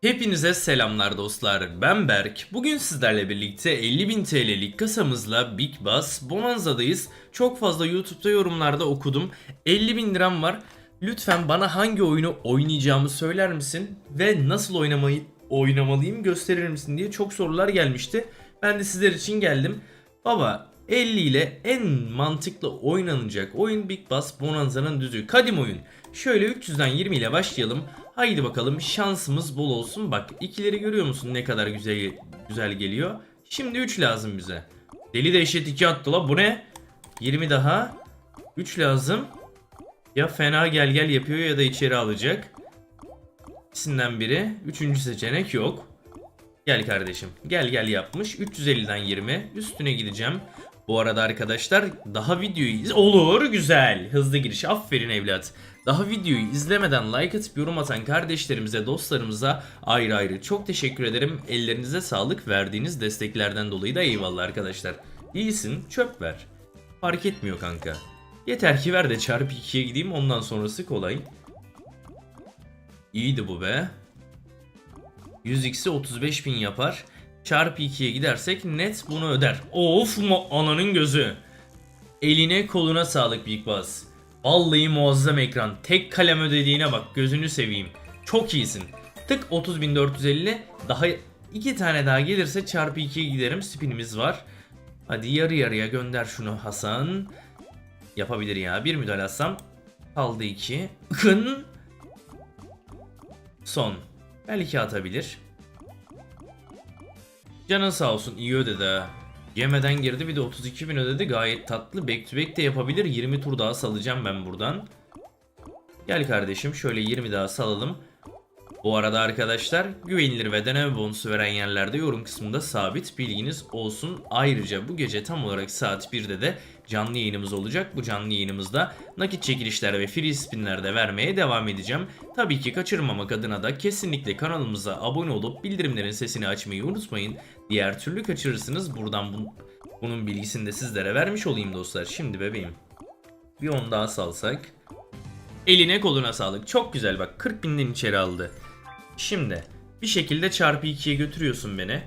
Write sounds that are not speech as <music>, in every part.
Hepinize selamlar dostlar. Ben Berk. Bugün sizlerle birlikte 50.000 TL'lik kasamızla Big Bass Bonanza'dayız. Çok fazla YouTube'da yorumlarda okudum. 50.000 liram var. Lütfen bana hangi oyunu oynayacağımı söyler misin? Ve nasıl oynamayı oynamalıyım gösterir misin diye çok sorular gelmişti. Ben de sizler için geldim. Baba 50 ile en mantıklı oynanacak oyun Big Bass Bonanza'nın düzü. Kadim oyun. Şöyle 300'den 20 ile başlayalım. Haydi bakalım şansımız bol olsun. Bak ikileri görüyor musun ne kadar güzel güzel geliyor. Şimdi 3 lazım bize. Deli dehşet 2 attı la bu ne? 20 daha. 3 lazım. Ya fena gel gel yapıyor ya da içeri alacak. İkisinden biri. Üçüncü seçenek yok. Gel kardeşim. Gel gel yapmış. 350'den 20. Üstüne gideceğim. Bu arada arkadaşlar daha videoyu olur güzel. Hızlı giriş. Aferin evlat. Daha videoyu izlemeden like atıp yorum atan kardeşlerimize, dostlarımıza ayrı ayrı çok teşekkür ederim. Ellerinize sağlık. Verdiğiniz desteklerden dolayı da eyvallah arkadaşlar. İyisin, çöp ver. Fark etmiyor kanka. Yeter ki ver de çarpı 2'ye gideyim ondan sonrası kolay. İyiydi bu be. 100x'i 35 bin yapar. Çarpı 2'ye gidersek net bunu öder. Of mu ananın gözü. Eline koluna sağlık Big Boss. Vallahi muazzam ekran. Tek kalem ödediğine bak gözünü seveyim. Çok iyisin. Tık 30.450 daha iki tane daha gelirse çarpı 2'ye giderim. Spinimiz var. Hadi yarı yarıya gönder şunu Hasan. Yapabilir ya. Bir müdahale atsam. Kaldı 2. Ikın. Son. Belki atabilir. Canın sağ olsun iyi ödedi ha. Yemeden girdi bir de 32 bin ödedi gayet tatlı. Back to back de yapabilir. 20 tur daha salacağım ben buradan. Gel kardeşim şöyle 20 daha salalım. Bu arada arkadaşlar güvenilir ve deneme bonusu veren yerlerde yorum kısmında sabit bilginiz olsun. Ayrıca bu gece tam olarak saat 1'de de canlı yayınımız olacak. Bu canlı yayınımızda nakit çekilişler ve free spinler de vermeye devam edeceğim. Tabii ki kaçırmamak adına da kesinlikle kanalımıza abone olup bildirimlerin sesini açmayı unutmayın. Diğer türlü kaçırırsınız. Buradan bu- bunun bilgisini de sizlere vermiş olayım dostlar. Şimdi bebeğim. Bir on daha salsak. Eline koluna sağlık. Çok güzel bak 40 binden içeri aldı. Şimdi bir şekilde çarpı 2'ye götürüyorsun beni.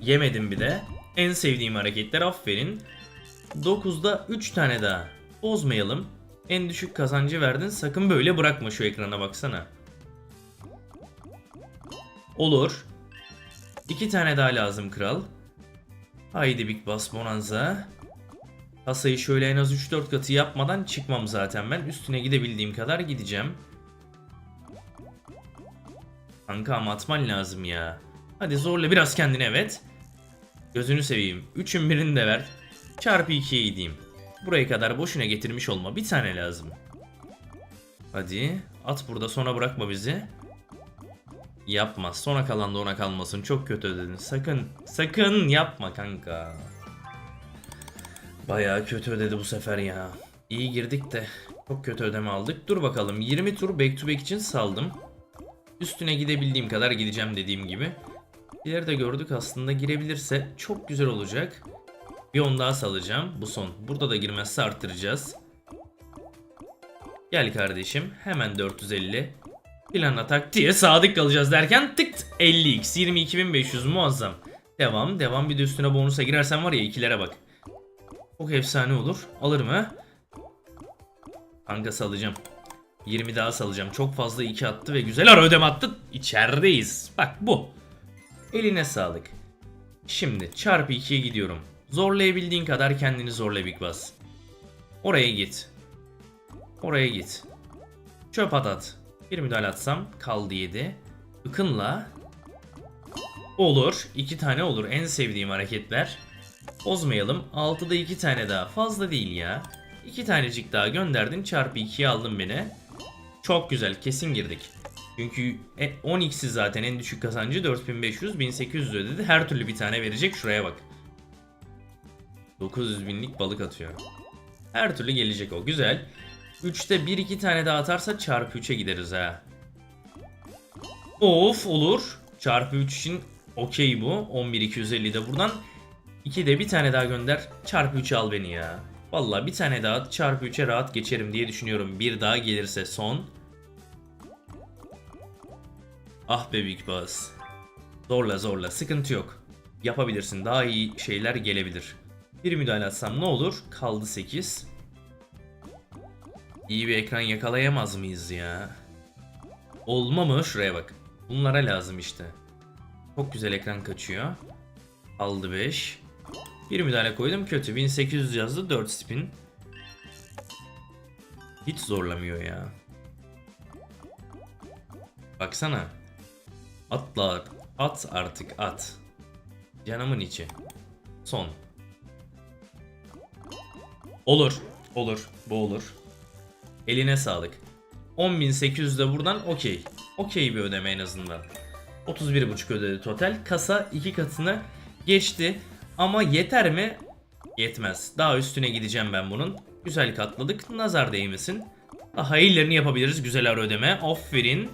Yemedim bir de. En sevdiğim hareketler aferin. 9'da 3 tane daha. Bozmayalım. En düşük kazancı verdin. Sakın böyle bırakma şu ekrana baksana. Olur. 2 tane daha lazım kral. Haydi Big Boss Bonanza. Kasayı şöyle en az 3-4 katı yapmadan çıkmam zaten ben. Üstüne gidebildiğim kadar gideceğim. Kanka ama atman lazım ya. Hadi zorla biraz kendini evet. Gözünü seveyim. Üçün birini de ver. Çarpı 2'ye gideyim. Buraya kadar boşuna getirmiş olma. Bir tane lazım. Hadi. At burada sonra bırakma bizi. Yapma. Sona kalan da ona kalmasın. Çok kötü ödedin. Sakın. Sakın yapma kanka. Bayağı kötü ödedi bu sefer ya. İyi girdik de. Çok kötü ödeme aldık. Dur bakalım. 20 tur back to back için saldım. Üstüne gidebildiğim kadar gideceğim dediğim gibi. İleri de gördük aslında girebilirse çok güzel olacak. Bir on daha salacağım. Bu son. Burada da girmezse arttıracağız. Gel kardeşim. Hemen 450. Plan atak diye sadık kalacağız derken tık 50x 22.500 muazzam. Devam devam bir de üstüne bonusa girersen var ya ikilere bak. Çok efsane olur. Alırım ha. Kanka salacağım. 20 daha salacağım. Çok fazla 2 attı ve güzel ara ödeme attı. İçerideyiz. Bak bu. Eline sağlık. Şimdi çarpı 2'ye gidiyorum. Zorlayabildiğin kadar kendini zorla Big Boss. Oraya git. Oraya git. Çöp at at. Bir müdahale atsam kaldı 7. Ikınla. Olur. 2 tane olur. En sevdiğim hareketler. Bozmayalım. 6'da 2 tane daha. Fazla değil ya. 2 tanecik daha gönderdin. Çarpı 2'ye aldın beni. Çok güzel. Kesin girdik. Çünkü e, 10x'i zaten en düşük kazancı 4500 1800 ödedi. Her türlü bir tane verecek. Şuraya bak. 900 binlik balık atıyor. Her türlü gelecek o. Güzel. 3'te 1-2 tane daha atarsa çarpı 3'e gideriz ha. Of olur. Çarpı 3 için okey bu. 11.250 de buradan. 2'de bir tane daha gönder. Çarpı 3'e al beni ya. Vallahi bir tane daha çarpı 3'e rahat geçerim diye düşünüyorum. Bir daha gelirse son. Ah be Big Boss. Zorla zorla sıkıntı yok. Yapabilirsin daha iyi şeyler gelebilir. Bir müdahale atsam ne olur? Kaldı 8. İyi bir ekran yakalayamaz mıyız ya? Olma mı? Şuraya bak. Bunlara lazım işte. Çok güzel ekran kaçıyor. Aldı 5. Bir müdahale koydum kötü. 1800 yazdı 4 spin. Hiç zorlamıyor ya. Baksana. Atla at artık at. Canımın içi. Son. Olur. Olur. Bu olur. Eline sağlık. 10.800 de buradan okey. Okey bir ödeme en azından. 31.5 ödedi total. Kasa iki katını geçti. Ama yeter mi? Yetmez. Daha üstüne gideceğim ben bunun. Güzel katladık. Nazar değmesin. Daha iyilerini yapabiliriz. Güzel ara ödeme. Aferin.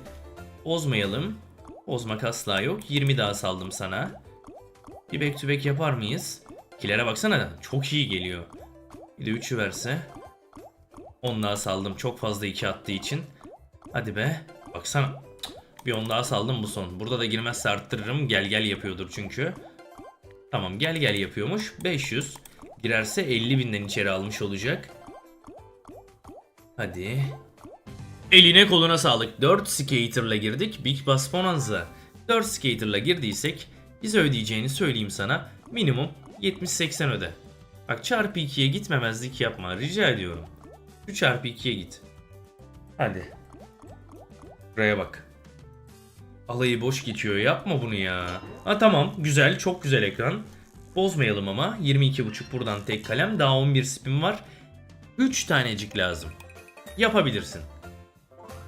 Bozmayalım. Bozmak asla yok. 20 daha saldım sana. Bir back to back yapar mıyız? Kilere baksana. Çok iyi geliyor. Bir de 3'ü verse. 10 daha saldım. Çok fazla 2 attığı için. Hadi be. Baksana. Bir 10 daha saldım bu son. Burada da girmezse arttırırım. Gel gel yapıyordur çünkü. Tamam gel gel yapıyormuş. 500. Girerse 50 binden içeri almış olacak. Hadi. Eline koluna sağlık. 4 skater'la girdik. Big Bass Bonanza. 4 skater'la girdiysek bize ödeyeceğini söyleyeyim sana. Minimum 70-80 öde. Bak çarpı 2'ye gitmemezlik yapma. Rica ediyorum. Şu çarpı 2'ye git. Hadi. Buraya bak. Alayı boş geçiyor. Yapma bunu ya. Ha tamam. Güzel. Çok güzel ekran. Bozmayalım ama. 22.5 buradan tek kalem. Daha 11 spin var. 3 tanecik lazım. Yapabilirsin.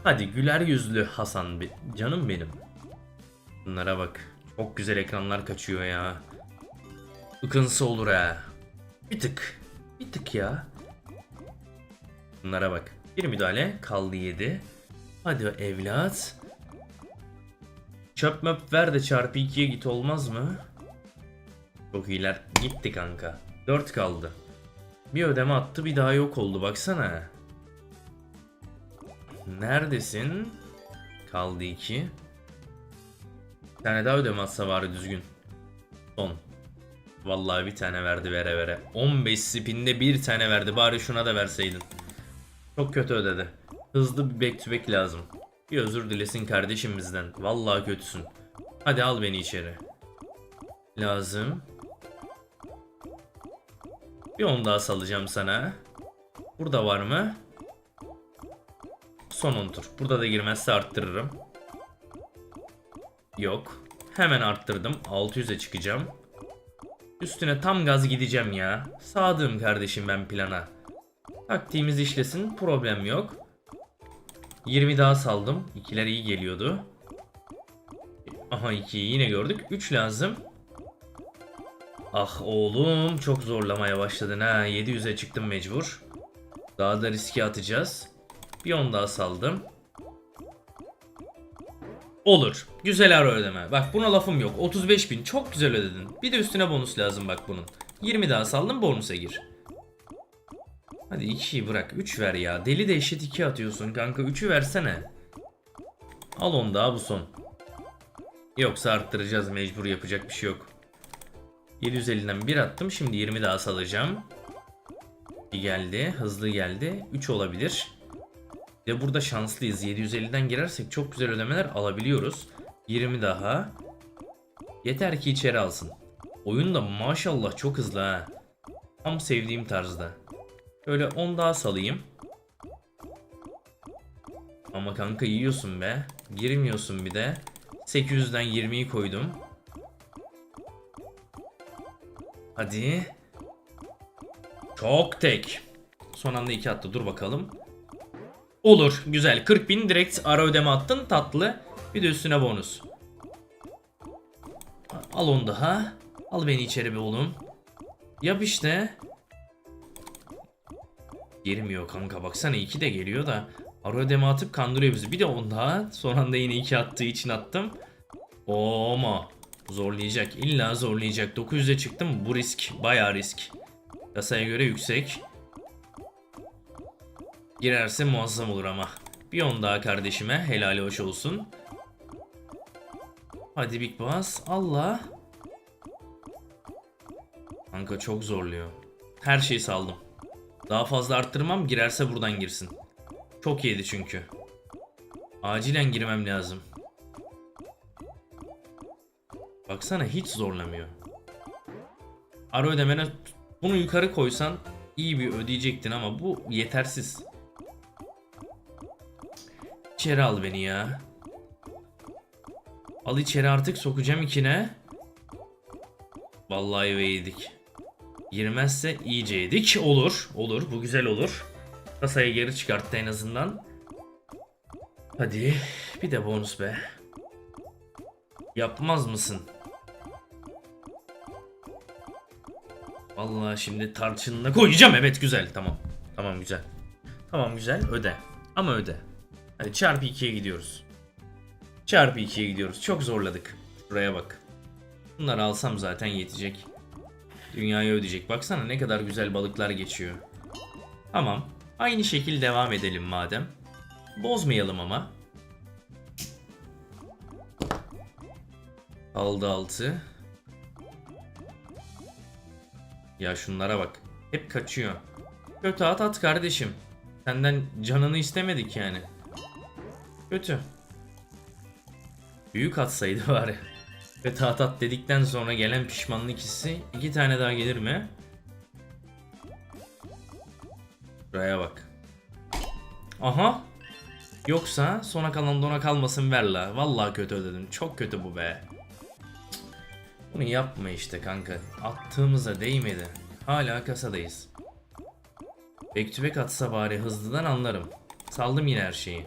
Hadi güler yüzlü Hasan canım benim. Bunlara bak. Çok güzel ekranlar kaçıyor ya. Ikınsı olur ha. Bir tık. Bir tık ya. Bunlara bak. Bir müdahale kaldı 7. Hadi evlat. Çöp möp ver de çarpı 2'ye git olmaz mı? Çok iyiler. Gitti kanka. 4 kaldı. Bir ödeme attı bir daha yok oldu baksana. Neredesin? Kaldı 2. Bir tane daha ödeme atsa bari düzgün. Son. Vallahi bir tane verdi vere vere. 15 spinde bir tane verdi. Bari şuna da verseydin. Çok kötü ödedi. Hızlı bir back to back lazım. Bir özür dilesin kardeşimizden. Vallahi kötüsün. Hadi al beni içeri. Lazım. Bir on daha salacağım sana. Burada var mı? Son 10 tur. Burada da girmezse arttırırım. Yok. Hemen arttırdım. 600'e çıkacağım. Üstüne tam gaz gideceğim ya. Sadığım kardeşim ben plana. Taktiğimiz işlesin. Problem yok. 20 daha saldım. İkiler iyi geliyordu. Aha 2'yi yine gördük. 3 lazım. Ah oğlum çok zorlamaya başladın ha. 700'e çıktım mecbur. Daha da riske atacağız. Bir 10 daha saldım. Olur. Güzel ara ödeme. Bak buna lafım yok. 35 bin çok güzel ödedin. Bir de üstüne bonus lazım bak bunun. 20 daha saldım bonusa gir. Hadi 2'yi bırak. 3 ver ya. Deli de eşit 2 atıyorsun kanka. 3'ü versene. Al onu daha bu son. Yoksa arttıracağız mecbur yapacak bir şey yok. 750'den 1 attım. Şimdi 20 daha salacağım. Bir geldi. Hızlı geldi. 3 olabilir. Bir de burada şanslıyız. 750'den girersek çok güzel ödemeler alabiliyoruz. 20 daha. Yeter ki içeri alsın. Oyun da maşallah çok hızlı ha. Tam sevdiğim tarzda. Şöyle 10 daha salayım. Ama kanka yiyorsun be. Girmiyorsun bir de. 800'den 20'yi koydum. Hadi. Çok tek. Son anda 2 attı. Dur bakalım. Olur. Güzel. 40 bin direkt ara ödeme attın. Tatlı. Bir de üstüne bonus. Al onu daha. Al beni içeri be oğlum. Yap işte. Girmiyor kanka baksana 2 de geliyor da. Ara ödeme atıp kandırıyor bizi. Bir de on daha. Son anda yine 2 attığı için attım. Oo ama zorlayacak. İlla zorlayacak. 900'e çıktım. Bu risk. Bayağı risk. Kasaya göre yüksek. Girerse muazzam olur ama. Bir on daha kardeşime helali hoş olsun. Hadi Big Boss. Allah. Kanka çok zorluyor. Her şeyi saldım. Daha fazla arttırmam girerse buradan girsin. Çok yedi çünkü. Acilen girmem lazım. Baksana hiç zorlamıyor. Ara ödemene bunu yukarı koysan iyi bir ödeyecektin ama bu yetersiz. İçeri al beni ya. Al içeri artık sokacağım ikine. Vallahi ve yedik. Girmezse iyice yedik. Olur. Olur. Bu güzel olur. Kasayı geri çıkarttı en azından. Hadi. Bir de bonus be. Yapmaz mısın? Vallahi şimdi tarçınına koyacağım. Evet güzel. Tamam. Tamam güzel. Tamam güzel. Öde. Ama öde. Hadi çarpı 2'ye gidiyoruz. Çarpı 2'ye gidiyoruz. Çok zorladık. Buraya bak. Bunları alsam zaten yetecek. Dünyayı ödeyecek. Baksana ne kadar güzel balıklar geçiyor. Tamam. Aynı şekil devam edelim madem. Bozmayalım ama. Aldı altı. Ya şunlara bak. Hep kaçıyor. Kötü at at kardeşim. Senden canını istemedik yani. Kötü. Büyük atsaydı <laughs> bari. Ve tat at dedikten sonra gelen pişmanlık hissi iki tane daha gelir mi? Buraya bak. Aha. Yoksa sona kalan dona kalmasın ver la. Vallahi kötü ödedim. Çok kötü bu be. Bunu yapma işte kanka. Attığımıza değmedi. Hala kasadayız. Back atsa bari hızlıdan anlarım. Saldım yine her şeyi.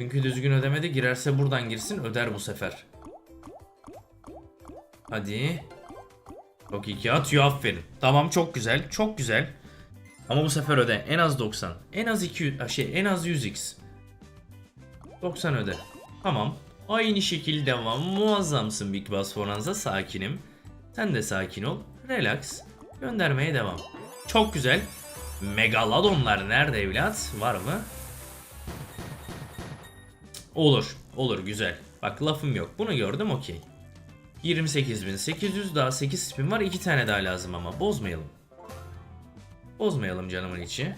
Çünkü düzgün ödemedi girerse buradan girsin öder bu sefer. Hadi. Çok iyi atıyor aferin. Tamam çok güzel çok güzel. Ama bu sefer öde en az 90. En az 200 ha, şey en az 100x. 90 öde. Tamam. Aynı şekilde devam. Muazzamsın Big Boss Bonanza sakinim. Sen de sakin ol. Relax. Göndermeye devam. Çok güzel. Megalodonlar nerede evlat? Var mı? Olur. Olur güzel. Bak lafım yok. Bunu gördüm okey. 28.800 daha 8 spin var. 2 tane daha lazım ama bozmayalım. Bozmayalım canımın içi.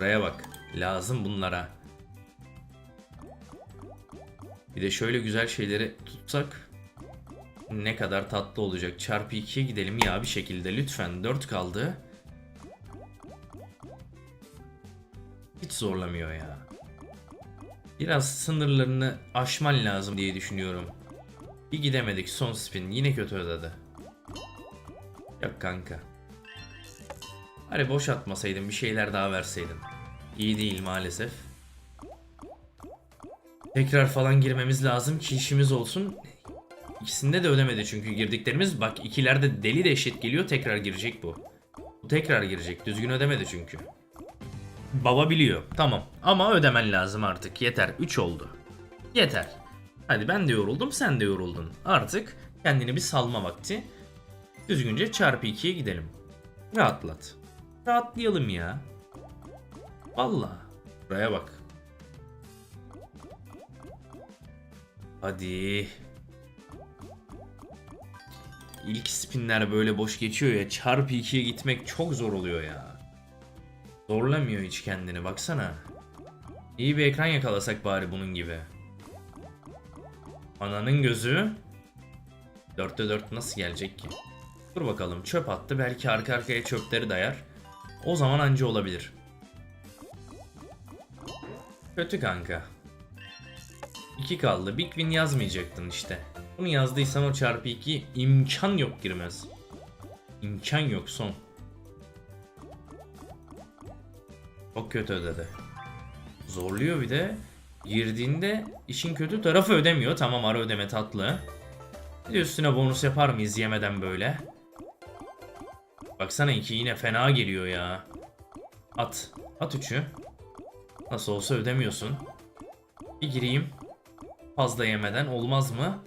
Buraya bak. Lazım bunlara. Bir de şöyle güzel şeyleri tutsak ne kadar tatlı olacak. Çarpı 2'ye gidelim ya bir şekilde lütfen. 4 kaldı. Hiç zorlamıyor ya. Biraz sınırlarını aşman lazım diye düşünüyorum. Bir gidemedik son spin yine kötü ödedi. Yok kanka. Hani boş atmasaydın bir şeyler daha verseydin. İyi değil maalesef. Tekrar falan girmemiz lazım ki işimiz olsun. İkisinde de ödemedi çünkü girdiklerimiz. Bak ikilerde deli de eşit geliyor tekrar girecek bu. Bu tekrar girecek düzgün ödemedi çünkü. Baba biliyor. Tamam. Ama ödemen lazım artık. Yeter. 3 oldu. Yeter. Hadi ben de yoruldum sen de yoruldun. Artık kendini bir salma vakti. Düzgünce çarpı 2'ye gidelim. Rahatlat. Rahatlayalım ya. Valla. Buraya bak. Hadi. İlk spinler böyle boş geçiyor ya. Çarpı 2'ye gitmek çok zor oluyor ya. Zorlamıyor hiç kendini baksana. İyi bir ekran yakalasak bari bunun gibi. Ananın gözü. 4'te 4 nasıl gelecek ki? Dur bakalım çöp attı belki arka arkaya çöpleri dayar. O zaman anca olabilir. Kötü kanka. 2 kaldı. Big Win yazmayacaktın işte. Bunu yazdıysan o çarpı 2 imkan yok girmez. İmkan yok son. Çok kötü ödedi. Zorluyor bir de. Girdiğinde işin kötü tarafı ödemiyor. Tamam ara ödeme tatlı. Bir üstüne bonus yapar mıyız yemeden böyle? Baksana iki yine fena geliyor ya. At. At üçü. Nasıl olsa ödemiyorsun. Bir gireyim. Fazla yemeden olmaz mı?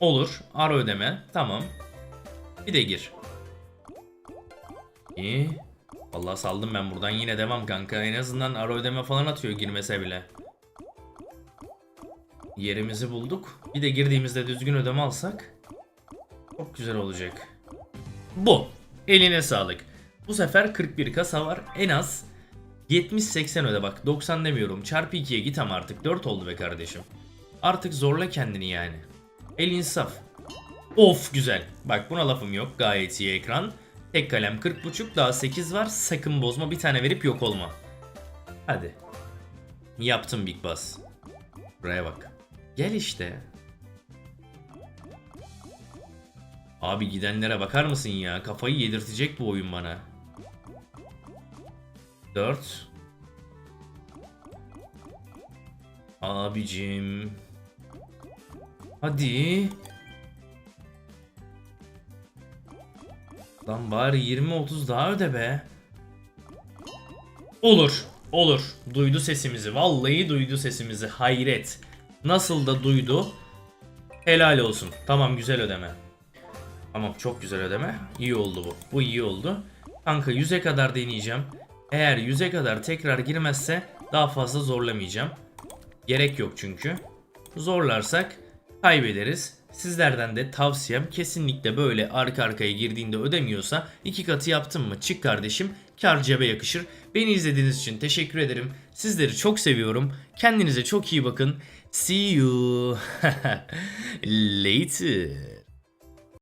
Olur. Ara ödeme. Tamam. Bir de gir. İyi. Vallahi saldım ben buradan yine devam kanka. En azından ara ödeme falan atıyor girmese bile. Yerimizi bulduk. Bir de girdiğimizde düzgün ödeme alsak çok güzel olacak. Bu. Eline sağlık. Bu sefer 41 kasa var. En az 70-80 öde bak. 90 demiyorum. Çarpı 2'ye git ama artık 4 oldu be kardeşim. Artık zorla kendini yani. El insaf. Of güzel. Bak buna lafım yok. Gayet iyi ekran. Tek kalem 40.5 daha 8 var. Sakın bozma bir tane verip yok olma. Hadi. Yaptım Big Boss. Buraya bak. Gel işte. Abi gidenlere bakar mısın ya? Kafayı yedirtecek bu oyun bana. 4 Abicim. Hadi. Lan bari 20-30 daha öde be. Olur. Olur. Duydu sesimizi. Vallahi duydu sesimizi. Hayret. Nasıl da duydu. Helal olsun. Tamam güzel ödeme. Tamam çok güzel ödeme. İyi oldu bu. Bu iyi oldu. Kanka 100'e kadar deneyeceğim. Eğer 100'e kadar tekrar girmezse daha fazla zorlamayacağım. Gerek yok çünkü. Zorlarsak kaybederiz. Sizlerden de tavsiyem kesinlikle böyle arka arkaya girdiğinde ödemiyorsa iki katı yaptın mı çık kardeşim kar cebe yakışır. Beni izlediğiniz için teşekkür ederim. Sizleri çok seviyorum. Kendinize çok iyi bakın. See you <laughs> later.